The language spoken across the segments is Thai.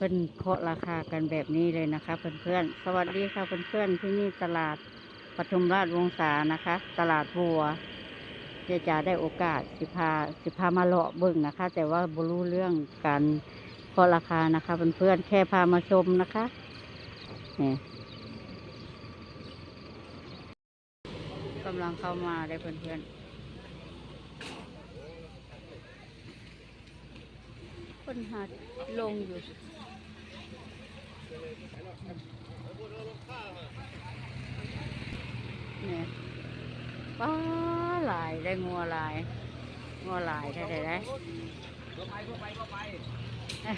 พิ่นเคาะราคากันแบบนี้เลยนะคะเพื่อนๆ สวัสดีค่ะเพื่อนๆ ที่นี่ตลาดปทุมราชวงศานะคะ ตลาดบัวเดี๋ยวจะได้โอกาสสิพาสิพามาเลาะเบิ่งนะคะ แต่ว่าบรู้เรื่องการเคาะราคานะคะเพื่อนๆ แค่พามาชมนะคะนี่กำลังเข้ามาได้เพื่อนๆคนหาลงอยู่ เนี่ยป้าหลายได้งัวหลายงัวหลายได้ได้ได้เอ๊ะ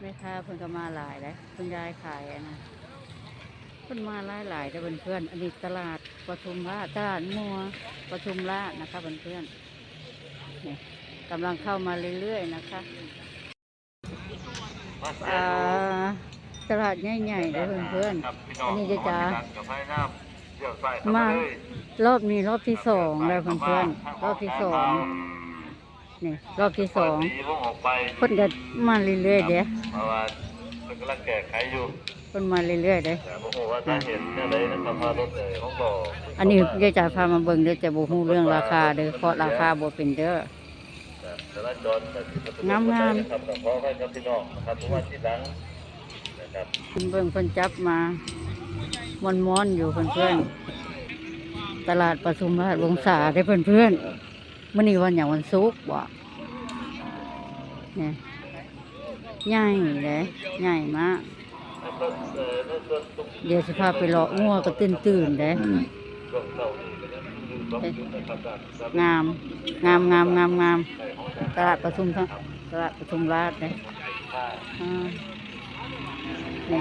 แม่ค้าเพิ่นก็มาหลายเลยคุณยายขายนะเพิ่นมาหลายหลายๆเด้เพื่อนอันนี้ตลาดปทุมราชตลาดงัวปทุมราชนะคะเพื่อนเนี่กำลังเข้ามาเรื่อยๆนะคะอ่า ตลาดใหญ่ๆเลยเพื่อนครับพี่อันนี้จะจ๋ากับไม้น้ำเดี่ยวใส่ๆมารอบนี้รอบที่สองเลยเพื่อนๆรอบที่สองนี่รอบที่สองดีลงออกไปเพิ่นก็มาเรื่อยๆเด้เพราะว่ามันกำลังแก้ไขอยู่เพิ่นมาเรื่อยๆเด้แต่ผมบอกว่าถ้าเห็นเนี่ยเลยนะครับพารถเลยเขาบอกอันนี้เดี๋ยวจะพามาเบิ่งเดี๋ยวจะบ่ฮู้เรื่องราคาเด้อเพราะราคาบ่เป็นเด้อแต่ละจอดแต่ที่ประตูงามๆนะครับแต่ขอให้กับพี่น้องนะครับเพราะว่าที่หลัง นะครับเพิ่นเบิ่งเพิ่นจับมามอนๆอนอยู่เพื่อนๆตลาดปทุมราชวงศาได้เพื่อนๆมื้อนี้วันหยังวันศุกร์บ่เนี่ยใหญ่เลยใหญ่มากเดี๋ยวสิพาไปเลาะงัวก็ตื่นตื่นเด้งาร์นี้ก็ยังมีรถอยู่นะครับด้านด้านงาม งามงามงามงามตลาดปทุมตลาดปทุมราชเด้ข้างอ่า นี่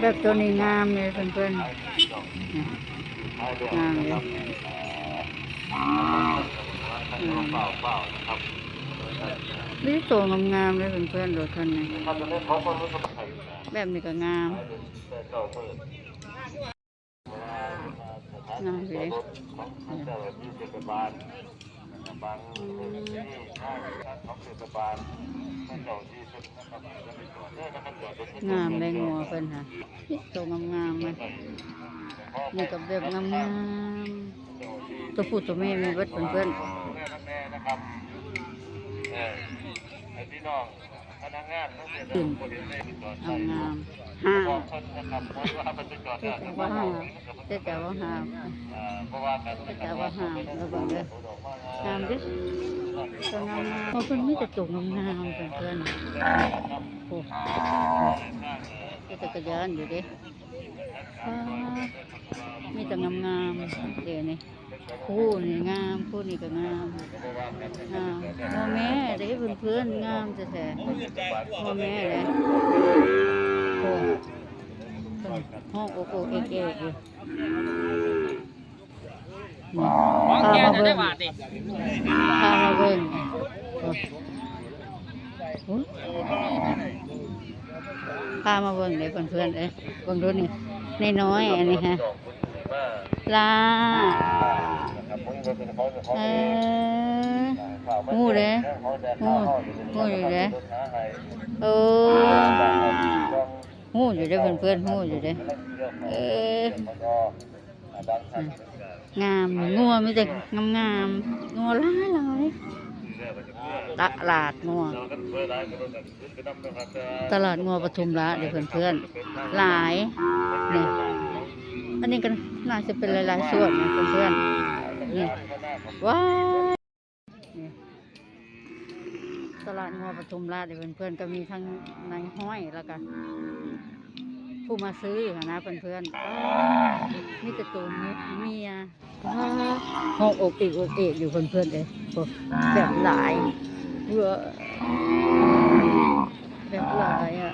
แบบตัวนี้งามเลยเพื่อนๆนี่ท้ายเรื่องงามเลยนี่ตัวงามๆเลยเพื่อนๆรถคันนี้ถ้าะเล่นเขาคนรู้สึกใครแบบนี้ก็งามงามเลย บาลบางที่ข้างของเทศบาลเจ้าที่เป็นนะครับเนี่ยนะครับจอดรถงามได้งัวเพิ่นค่ะนี่ตัวงามๆเลยนี่ก็แบบงามๆตัวผู้ตัวแม่มีเบิดเพื่อนแม่แม่นะครับเออไอ พี่น้องพนักงานต้องเสียดายคนเดียวในจอดๆใส่งามๆห้าของคนนะครับเพราะว่ามันจะจอดเจ๊เนี่ยจะว่าห้าเจ๊จะว่าห้าเพราะว่าการเจ๊จะว่าห้าแล้วเบิ่งเด้องามเด้ตัวงามๆเพราะเพิ่นมีแต่ตัวงามๆเพื่อนๆโอ้มีจักรยานอยู่เด้ว้าวมีแต่งามๆเดี๋ยวนี้ คู่นี่งามคู่นี่ก็งามงามพ่อแม่เด้เพื่อนๆงามแท้ๆพ่อแม่เลยห้องโอโอเอกเอกอยู่ของพาแกมาเบิ่ได้งบาทดิพามาเบิ่งโอ้พามาเบิ่งเลยเพื่อนๆเอ้ยเบิ่งดูนี่นน้อยๆอันนี้ฮะ ลาเอองูเลยงูงูอยู่เลยโอ้งูอยู่เด้อเพื่อนๆงูอยู่เด้อเอองามงัวมีแต่งามๆงัวหลายหลายตลาดงัวตลาดงัวปทุมราชเดี๋ยวเพื่อนๆหลายนี่ อันนี้ก็น่าจะเป็นหลายๆส่วนนะเพื่อนๆนี่ว้ายตลาดงัวปทุมราชเดี๋ยวเพื่อนๆก็มีทั้งนายห้อยแล้วก็ผู้มาซื้อนะเพื่อนๆอ้าวนี่จะตัวเมียห้องอกเอกอกเอกอยู่เพื่อนๆเลยแบบหลายเวอแบบหลายอะ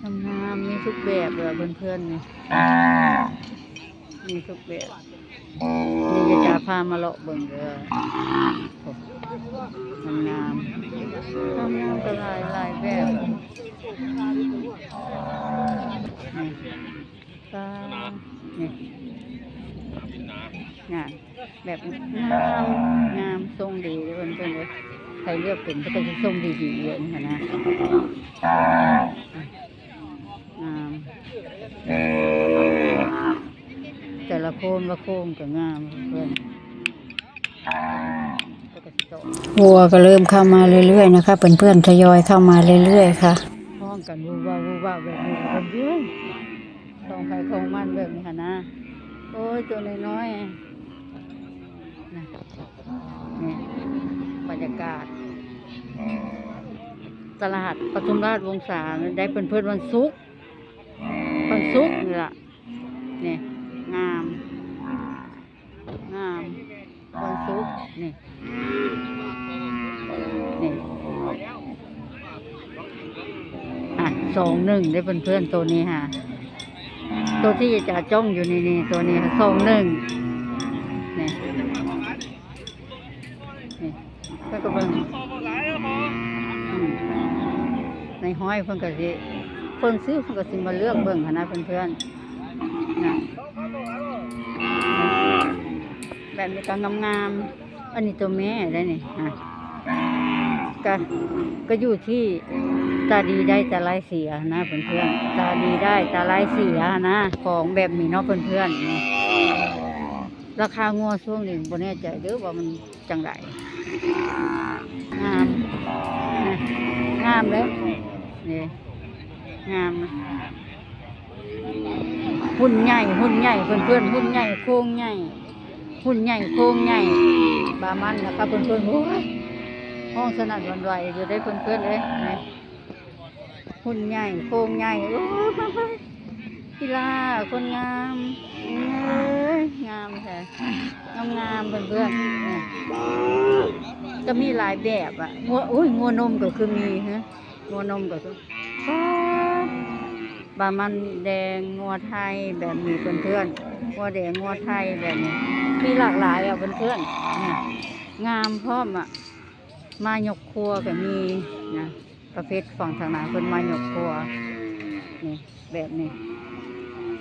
ทำงานมีทุก แบบเลยเพื่อนๆนี่มีทุกแบบนี่จะจะพามาเลาะเบิ่งเด้อโอ้ทำงานทำงานก็หลายหลายแบบนี่ตานี่งานแบบงามงามทรงดีเลยเพื่อนๆเลยใครเลือกเป็นก็จะส่งดีๆเยอะนะนะงาม แต่ละโคนว่าโค้งก็งามเพื่อนวัวก็เริ่มเข้ามาเรื่อยๆนะคะเพื่อนๆทยอยเข้ามาเรื่อยๆค่ะห้องกันวูว่าวูว่าแบบนี้เพื่อนๆของใครของมันแบบนี้ค่ะนะโอ้ยตัวน้อยๆนะนี่บรรยากาศ ตลาดปทุมราชวงศาได้เป็นเพื่อนวันศุกร์ วันศุกร์นี่ล่ะนี่งาม งามวันศุกนี่นี่อะสองหนึ่งได้เป็นเพื่อนตัวนี้ค่ะตัวที่จะจ้องอยู่นี่นี่ตัวนี้สองหนึ่งนี่นี่เพื่อนก็เบิ่งอืมในห้อยเพิ่นก็สิ เพิ่นซื้อเพิ่นก็สิมาเลือกเบิ่งนะเพื่อนๆนะแบบนี้ก็งามๆอันนี้ตัวแม่ได้นี่ฮะก็ก็อยู่ที่ตาดีได้ตาลายเสียนะเพื่อนๆตาดีได้ตาลายเสียนะ ของแบบนี้เนาะเพื่อนๆนี่ราคางัวช่วงนี้บ่แน่ใจเด้อว่ามันจังไดงาม งามเลยนี่ งามนะหุ่นใหญ่หุ่นใหญ่เพื่อนๆหุ่นใหญ่โครงใหญ่หุ่นใหญ่โครงใหญ่บามันนะคะเพื่อนๆโอ้ยห้องสนั่นวันไหวอยู่ได้เพื่อนๆเลยนี่หุ่นใหญ่โครงใหญ่โอ้ยมาไปกีฬาคนงามเอ้ยงามแท้งามงามๆเพื่อนเนี่ยก็มีหลายแบบอะงัวอุ้ยงัวนมก็คือมีฮะงัวนมก็คือ บามันแดงงัวไทยแบบนี้เพื่อนๆงัวแดงงัวไทยแบบนี้ มีหลากหลายอะเพื่อนๆเนี่ยงามพร้อมอะมายกครัวก็มีนะประเภทฝั่งทางหนาเพิ่นมายกครัวนี่แบบนี้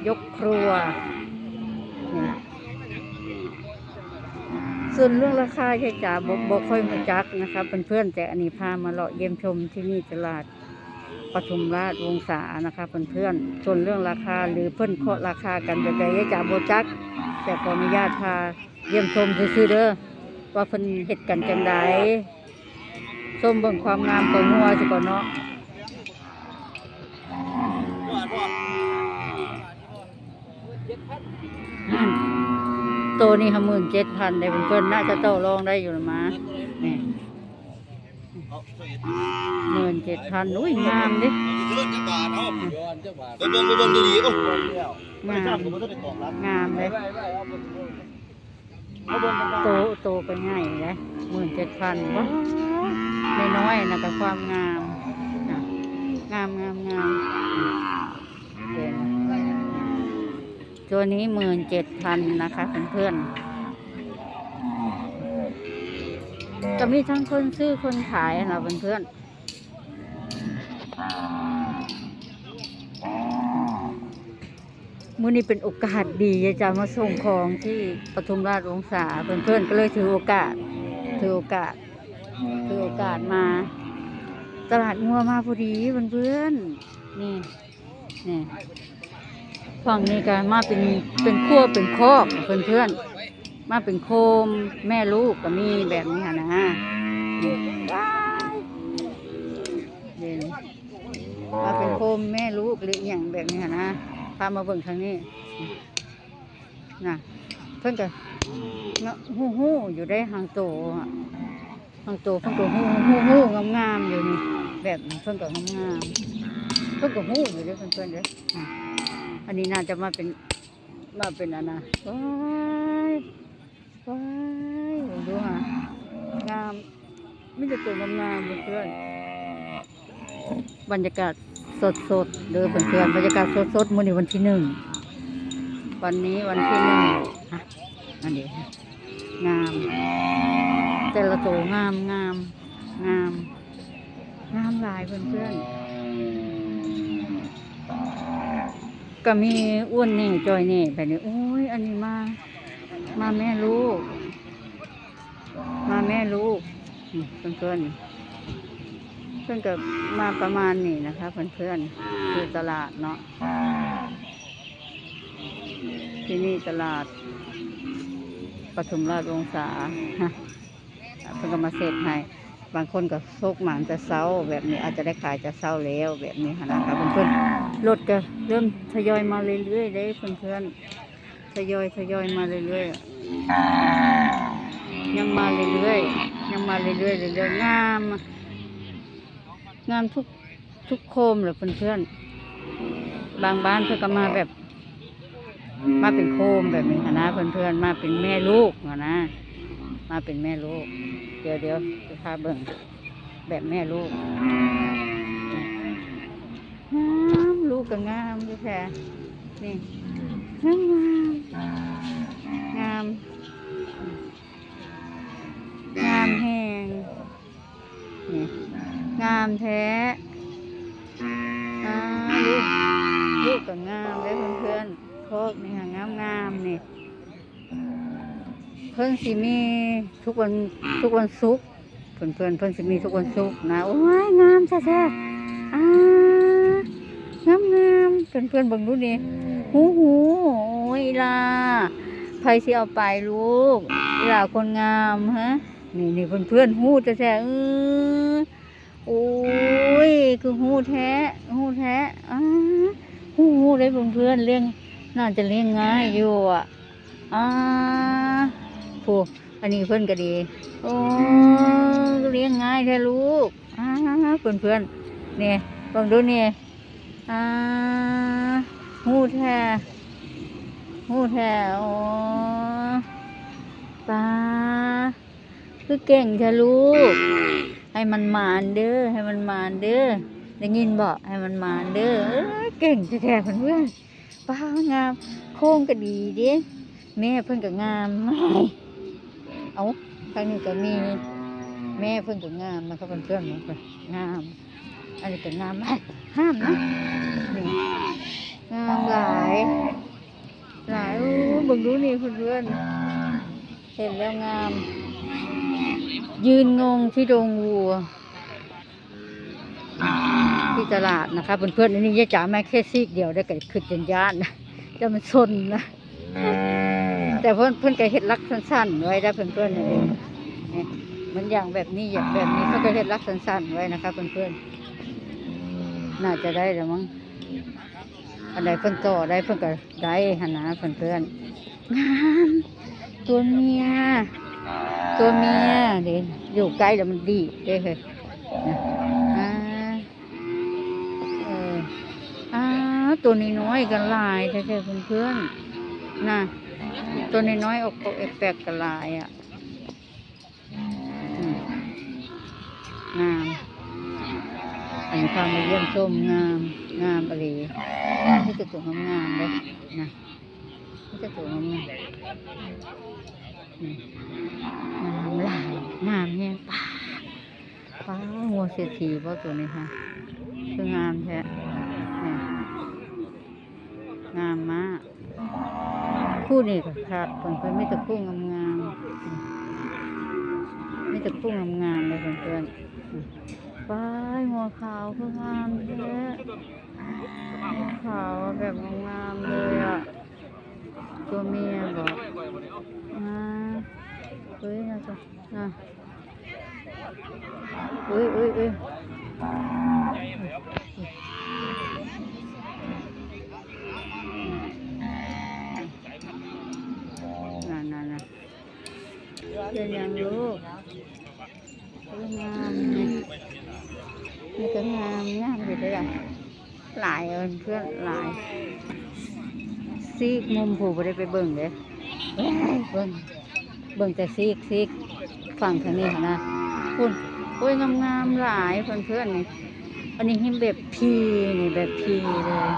ยกครัวนี่ส่วนเรื่องราคาใช่จ่าบกบอกค่อยมาจักนะครับเพื่อนๆแต่อันนี้พามาเลาะเยี่ยมชมที่นี่ตลาด ปทุมราชวงศานะคะเพื่อนๆส่วนเรื่องราคาหรือเพิ่นเคาะราคากันแบบใดยายจ่าบจัก แต่ขออนุญาตพาเยี่ยมชมซื่อๆเด้อว่าเพิ่นเฮ็ดกันจังไดส้มเบิ่งความงามของงัวสิก่อนเนาะตัวนี้ห้าหมื่นเจ็ดพันได้เพื่อนๆน่าจะโตรองได้อยู่ละมานี่ หมื่นเจ็ดพันอุ้ยงามดิเดินจักบาทเนาไปเบิ่งไปเบิ่งดีๆโอ้งามงามเลยโตโตไปง่ายเลยหมื่นเจ็ดพันว้าน้อยๆนะแต่ความงามงามงามงามตัวนี้หมื่นเจ็ดพันนะคะเพื่อนๆ จะมีทั้งคนซื้อคนขายนะเพื่อนๆมื่อนี้เป็นโอกาสดีจะมาส่งของที่ปทุมราชวงศาเพื่อนๆก็เลยถือโอกาส ถือโอกาส ถือโอกาสมา ตลาดงัวมาพอดีเพื่อนๆนี่นี่ฝั่งนี้ก็มาเป็นเป็นขั้วเป็นคอกเพื่อนๆ มาเป็นโคมแม่ลูกก็มีแบบนี้ค่ะนะนี่ว้ายนี่มาเป็นโคมแม่ลูกหรืออย่างแบบนี้ค่ะนะพามาเบิ่งทางนี้น่ะเพิ่นก็เนาะฮู้ฮู้อยู่ได้หางโตอะหางโตเพิ่นก็ฮู้ฮู้ฮู้งามๆอยู่นี่แบบเพิ่นก็งามๆเพิ่นก็ฮู้อยู่เด้อเพิ่นๆเด้ออันนี้น่าจะมาเป็นมาเป็นอันน่ะ ว้ายดูฮะงามไมีแต่ตัวงามเพื่อนบรรยากาศสดสดๆเด้อเพื่อนบรรยากาศสดสดมื้อนี้วันที่หนึ่งวันนี้วันที่หนึ่งอะอันนี้งาม แต่ละตัวงามงามงามงามหลายเพื่อนๆก็มีอ้วนนี่จอยนี่แบบนี้โอ้ยอันนี้มา มาแม่ลูก มาแม่ลูกนี่เพื่อนๆเพื่อนก็มาประมาณนี้นะคะ เพื่อนๆคือตลาดเนาะที่นี่ตลาดปทุมราชวงศาเพิ่อนก็มาเสร็จให้บางคนก็โซกหมานจะเศร้า แบบนี้อาจจะได้ขายจะเศร้าแล้วแบบนี้ค่ะนะคะเพื่อนๆรถก็เริ่มทยอยมาเรื่อยๆได้เพื่อนๆ ยอยทยอยมาเรื่อยๆยังมาเรื่อยๆยังมาเรื่อยๆเรื่อยๆงามงามทุกทุกโคมเลยเพื่อนๆบางบ้านเพื่อก็มาแบบ มาเป็นโคมแบบนี้ค่ะนะเพื่อนๆมาเป็นแม่ลูกอะนะมาเป็นแม่ลูก เดี๋ยวเดี๋ยวจะพาเบิ่งแบบแม่ลูกงามลูกก็งามด้วยแท้นี่ งาม งาม งามแหงงามแท้อาลูกลูกก็งามเลยเพื่อนๆโคกนี่ค่ะงามงามนี่เพิ่นสิมีทุกวันทุกวันศุกร์เพื่อนเพื่อนเพิ่นสิมีทุกวันศุกร์นะโอ้ยงามแท้ๆอ่างามงามเพื่อนเพื่อนบิ่งดูนี่หูหู ลาใครสิเอาไปลูกอีลาคนงามฮะนี่นี่เพื่อนเพื่อนหูแท้ๆเออโอ้ยคือหูแท้หูแท้อ่าหูหูได้เพื่อนเพื่อนเลี้ยงน่าจะเลี้ยงง่ายอยู่อะอ่าผู้อันนี้เพื่อนก็ดีโอ้เลี้ยงง่ายแท้ลูกอ่าเพื่อนเพื่อนเนี่ยลองดูเนี่ยอ่าหูแท้ หูแท้โอ้ปลาคือเก่งเธอะลูกให้มันมานเด้อให้มันมานเด้อได้ยินบอกให้มันมานเด้อเก่งแท้ๆเพื่อนป้างาม โค้งก็ดีเดิแม่เพิ่อนก็งามไม่เอาทางนี้ก็มีแม่เพิ่อนก็งามนะครับเพื่อนๆนงามอันนี้ก็งามมากห้ามนะงามหลาย บิ่งดูนี่เพื่อนๆเห็นแล้วงาม ยืนงงที่ดงวัว ที่ตลาดนะคะเพื่อนๆอันนี้ยายจ๋าแม่แค่ซีกเดียวได้ก็ขึ้นจนย่านนะจะมันซนนะแต่เพื่อนเพื่อนก็เห็ดรักสั้นๆไว้ได้เพื่อนๆนี่นี่มันอย่างแบบนี้อย่างแบบนี้เขาก็เห็ดรักสั้นๆไว้นะคะเพื่อนๆน่าจะได้แล้วมั้ง อันใดเพื่อนต่อได้เพื่อนก็ได้หันนะเพื่อนๆงามตัวเมีย ตัวเมียเดี๋ยวอยู่ใกล้แล้วมันดีเด้อเฮ้ยนะอ่าเอออ่าตัวนี้น้อยๆกันหลายใช่ใช่เพื่อนๆน่ะตัวนี้น้อยๆออกเอฟแปกกันหลายอะอืมงามอันนี้ความมาเยี่ยมชมงาม งามอะไร ที่จะตัวงามเลยนะที่จะตัวงามๆอืมงามหลายงามเนี่ยป้าป้าหัวเศรษฐีป่ะตัวนี้ค่ะคืองามแท้งามมากคู่นี้ก็ขาดเพิ่นเพิ่นไม่แต่คู่งามงามไม่แต่คู่งามงามเลยเพื่อนๆป้ายหัวขาวคืองามแท้ หัวขาวแบบงามๆเลยอะตัวเมียบอกอ่าเอ้ยนะจ๊ะนะเอ้ยเอ้ยเอ้ยนั่นนั่นนั่นเป็นยังลูกเอ้ยงามนี่นี่ก็งามงามอยู่เลยอะ หลายเอินเพื่อนหลาย ซีกมุมผูบ่ได้ไปเบิ่งเลยเอ้เบิ่งเบิ่งแต่ซีกซีกฝั่งทางนี้นะคุณโอ้ยงามๆหลายเพื่อนๆนี่อันนี้หิมแบบพีนี่แบบพีเลย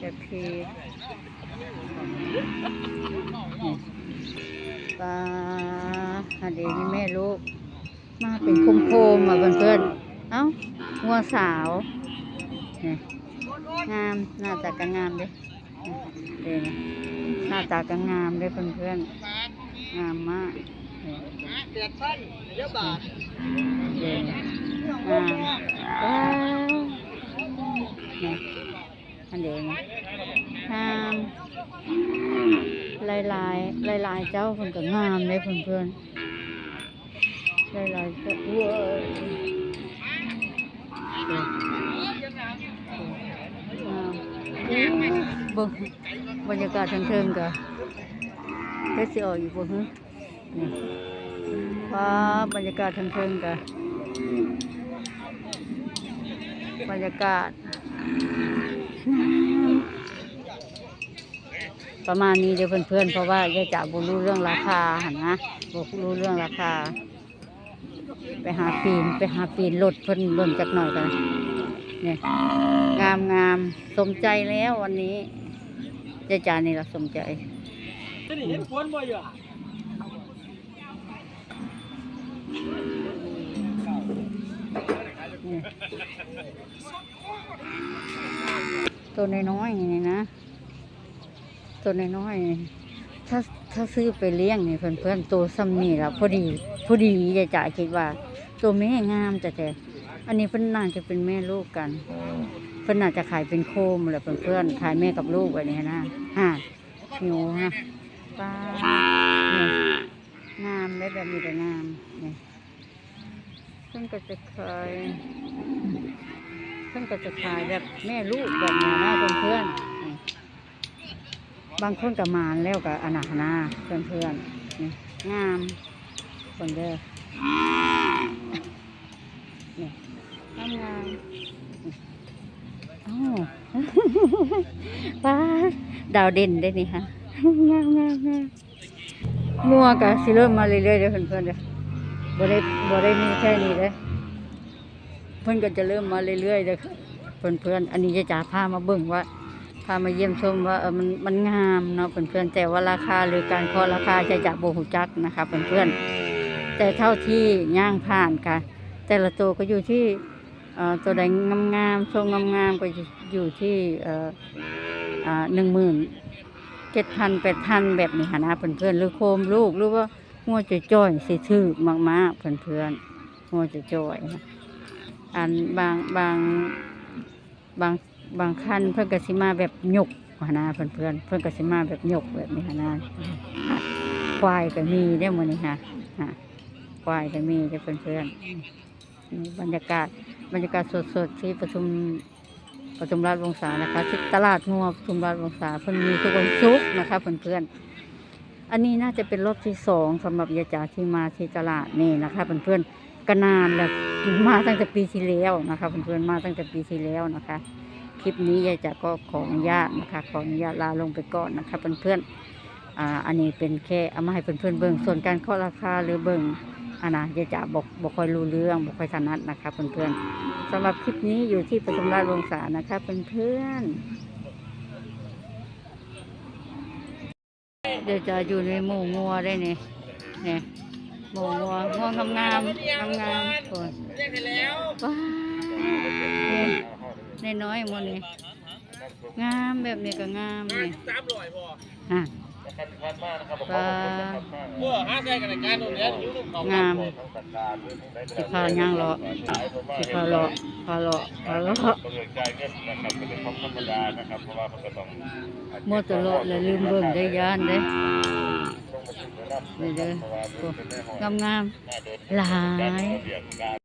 แบบพีปลาอันนี้นี่แม่ลูกมาเป็นโคมๆอะเพื่อนเอ้างัวสาว งามหน้าตาก็งามเด้เด้นะหน้าตาก็งามเด้เพื่อนๆงามมากเจ็ดพันเยอะบาทเด่นอ่าว้าวนี่อันเด่นงามลายลายลายลายเจ้าเพิ่นก็งามเลยเพื่อนเพื่อนลายลายเจ้าเว้ยเด่นงาม เบิ่งบรรยากาศทางเทิงก็เฮ็ดสิออกอยู่บ่ฮึนี่ว้าบรรยากาศเทิงๆกันบรรยากาศ ประมาณนี้เดี๋ยวเพื่อนๆ เพราะว่าจะจะบุรู้เรื่องราคาหันนะบุรู้เรื่องราคา ไปหาปีนไปหาปีนลดเพิ่นลดจักหน่อยกัน นี่ยงามงามสมใจแล้ววันนี้เจ๊จานี่เราสมใจจะเห็นคนบ่อยู่นี่ตัวน้อยๆนี่นะ ตัวน้อยๆถ้าถ้าซื้อไปเลี้ยงนี่เพื่อนๆตัวซ้ำนี่ละพอดี พอดีจะจ่ายคิดว่า ตัวแม่งามแต่แต่ อันนี้เพิ่นน่าจะเป็นแม่ลูกกันเพิ่นน่าจะขายเป็นโคมแหละเพื่อนๆขายแม่กับลูกแบบนี้นะฮะหิวนะป้าเนี่ยงามได้แบบนี้แต่งามเนี่ยเพิ่นก็จะขายเพิ่นก็จะขายแบบแม่ลูกแบบนี้นะเพื่อนๆนี่บางคนก็มานแล้วก็อนาคนาเพื่อนๆนี่งามคนเด้อนี่ งามอ้าวป้าดาวเด่นได้นี่ฮะงามงามงามงัวก็สิเริ่มมาเรื่อยๆเด้อเพื่อนๆเด้อบ่ได้บ่ได้มีแค่นี้เด้อเพิ่อนก็จะเริ่มมาเรื่อยๆเด้อเพื่อนเพื่อนๆอันนี้จะจ่าพามาเบิ่งว่าพามาเยี่ยมชมว่าเออมันมันงามเนาะเพื่อนเพื่อนๆแต่ว่าราคาหรือการคาะราคาจะจะบ่ฮู้จักนะคะเพื่อนเพื่อนๆแต่เท่าที่ย่างผ่านค่ะแต่ละตัวก็อยู่ที่ ตัวใดงามๆทรงงามๆก็อยู่ที่หนึ่งหมื่นเจ็ดพันแปดพันแบบนี้ค่ะนะเพื่อนเพื่อนๆหรือโคมลูกหรือว่างัวจะจ้อยสิถือมากๆเพื่อนๆงัวจะจ้อยอันบางบางบางบางคันเพื่อนกสิมาแบบหยกหนนาเพื่อนเพื่อนๆเพื่อนกสิมาแบบหยกแบบนี้หนนาควายก็มีได้หมดนี่ค่ะควายก็มีได้เพื่อนเพื่อนๆบรรยากาศ บรรยากาศสดๆที่ประชุมประชุมราชวงศานะคะที่ตลาดงัวประชุมราชวงศาเพื่อนมีทุกวันศุกร์นะคะเพื่อนๆอันนี้น่าจะเป็นรอบที่สองสำหรับยายจ๋าที่มาที่ตลาดนี่นะคะเพื่อนๆก็นานแล้วมาตั้งแต่ปีที่แล้วนะคะเพื่อนๆมาตั้งแต่ปีที่แล้วนะคะ คลิปนี้ยายจ๋าก็ขออนุญาตนะคะขออนุญาตลาลงไปก่อนนะคะเพื่อนๆอ่าอันนี้เป็นแค่เอามาให้เพื่อนๆเบิ่งส่วนการเคาะราคาหรือเบิ่ง อันนะยายจ๋าบอกบอกคอยรู้เรื่องบอกคอยถนัดนะคะเพื่อนๆสำหรับคลิปนี้อยู่ที่ปทุมราชวงศานะคะเพื่อนๆเดี๋ยวจะอยู่ในหมู่งัวได้เนี่ยเนี่ยหมู่งัวงัวงามงามงามงามๆโอ้ยเรียกให้แล้วว้าในน้อยมันนี่งามแบบนี้ก็งามนี่ สามร้อยพออะคันคันมากนะครับว้าเออห้าใจกันในการตรงนี้อยู่ตรงเขางามทั้งสัตว์การด้วยทั้งได้สิพาย่างเลาะสิพาเลาะพาเลาะพาเลาะต้องเงินจ่ายเงินนะครับเป็นของธรรมดานะครับเพราะว่ามันก็ต้องมัวแต่เลาะแล้วลืมเบิ่งได้ย่านเด้ต้องมาถึงระดับนี่เด้อเพราะว่าโอ้เป็นแม่หอยงามงามหน้าเดินๆหลายเบียดการ